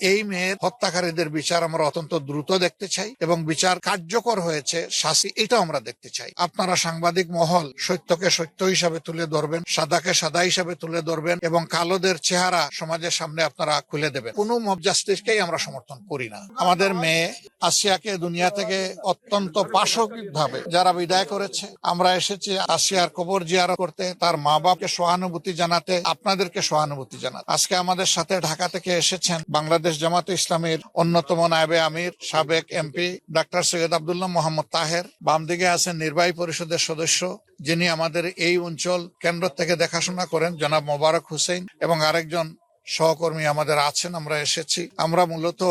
এই মেয়ের হত্যাকারীদের বিচার আমরা অত্যন্ত দ্রুত দেখতে চাই এবং বিচার কার্যকর হয়েছে, শাস্তি এটা আমরা দেখতে চাই। আপনারা সাংবাদিক মহল সত্যকে সত্য হিসাবে তুলে ধরবেন, সাদাকে সাদা হিসাবে তুলে ধরবেন এবং কালোদের চেহারা সমাজের সামনে আপনারা খুলে দেবেন। কোনো মব জাস্টিসকেই আমরা সমর্থন করি না। আমাদের মেয়ে আসিয়াকে দুনিয়া থেকে অত্যন্ত পাশবিক ভাবে যারা বিদায় করেছে, আমরা এসেছি আসিয়ার কবর জিয়ারত করতে, তার মা বাপকে সহানুভূতি জানাতে, আপনাদেরকে সহানুভূতি জানাতে। আজকে আমাদের সাথে ঢাকা থেকে এসেছেন বাংলাদেশ জামাত ইসলামের অন্যতম নায়বে আমির, সাবেক এমপি ডাক্তার সৈয়দ আবদুল্লাহ মোহাম্মদ তাহের বাম দিকে আছেন নির্বাহী পরিষদের সদস্য যিনি আমাদের এই অঞ্চল কেন্দ্র থেকে দেখাশোনা করেন, জনাব মোবারক হুসেন এবং আরেকজন সহকর্মী আমাদের আছেন, আমরা এসেছি। আমরা মূলত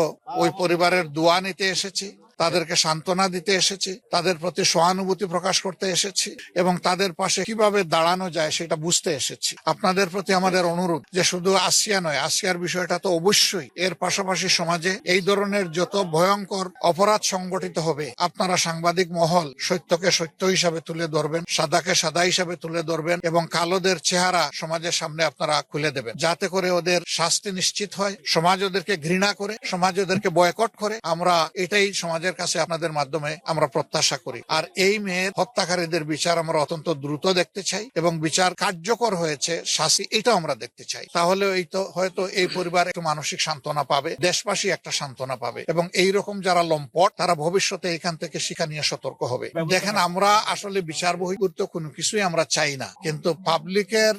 ওই পরিবারের দোয়া নিতে এসেছি। তাদেরকে সান্ত্বনা দিতে এসেছি, তাদের প্রতি সহানুভূতি প্রকাশ করতে এসেছি এবং তাদের পাশে কীভাবে দাঁড়ানো যায় সেটা বুঝতে এসেছি। আপনাদের প্রতি আমাদের অনুরোধ যে শুধু আসিয়া নয়, আসিয়ার বিষয়টা তো অবশ্যই, এর পাশাপাশি সমাজে এই ধরনের যত ভয়ঙ্কর অপরাধ সংগঠিত হবে, আপনারা সাংবাদিক মহল সত্যকে সত্য হিসাবে তুলে ধরবেন, সাদাকে সাদা হিসাবে তুলে ধরবেন এবং কালোদের চেহারা সমাজের সামনে আপনারা খুলে দেবেন। যাতে করে ওদের শাস্তি নিশ্চিত হয়, সমাজ ওদেরকে ঘৃণা করে, সমাজ ওদেরকে বয়কট করে, আমরা এটাই সমাজের কাছে আপনাদের মাধ্যমে আমরা প্রত্যাশা করি। আর এই মেয়ের হত্যাকারীদের বিচার আমরা অত্যন্ত দ্রুত দেখতে চাই এবং বিচার কার্যকর হয়েছে শাস্তি এটাও আমরা দেখতে চাই। তাহলে এই তো হয়তো এই পরিবার একটু মানসিক সান্ত্বনা পাবে দেশবাসী একটা সান্ত্বনা পাবে এবং এই রকম যারা লম্পট তারা ভবিষ্যতে এখান থেকে শিক্ষা নিয়ে সতর্ক হবে। দেখেন আমরা আসলে বিচার বহির্ভূত কোনো কিছুই আমরা চাই না। কিন্তু পাবলিকের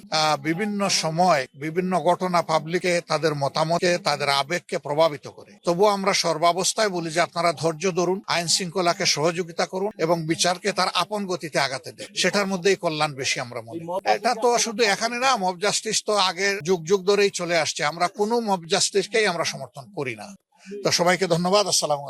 বিভিন্ন সময় বিভিন্ন ঘটনা পাবলিকে তাদের মতামতকে তাদের আবেগকে প্রভাবিত করে। তবুও আমরা সর্বাবস্থায় বলি যে আপনারা ধৈর্য ধরুন, আইন শৃঙ্খলাকে সহযোগিতা করুন এবং বিচারকে তার আপন গতিতে আগাতে দেন। সেটার মধ্যেই কল্যাণ বেশি আমরা মনে এটা তো শুধু এখানে না মব জাস্টিস তো আগে যুগ যুগ ধরেই চলে আসছে। আমরা কোনো মব জাস্টিসকেই আমরা সমর্থন করি না। তো সবাইকে ধন্যবাদ, আসসালাম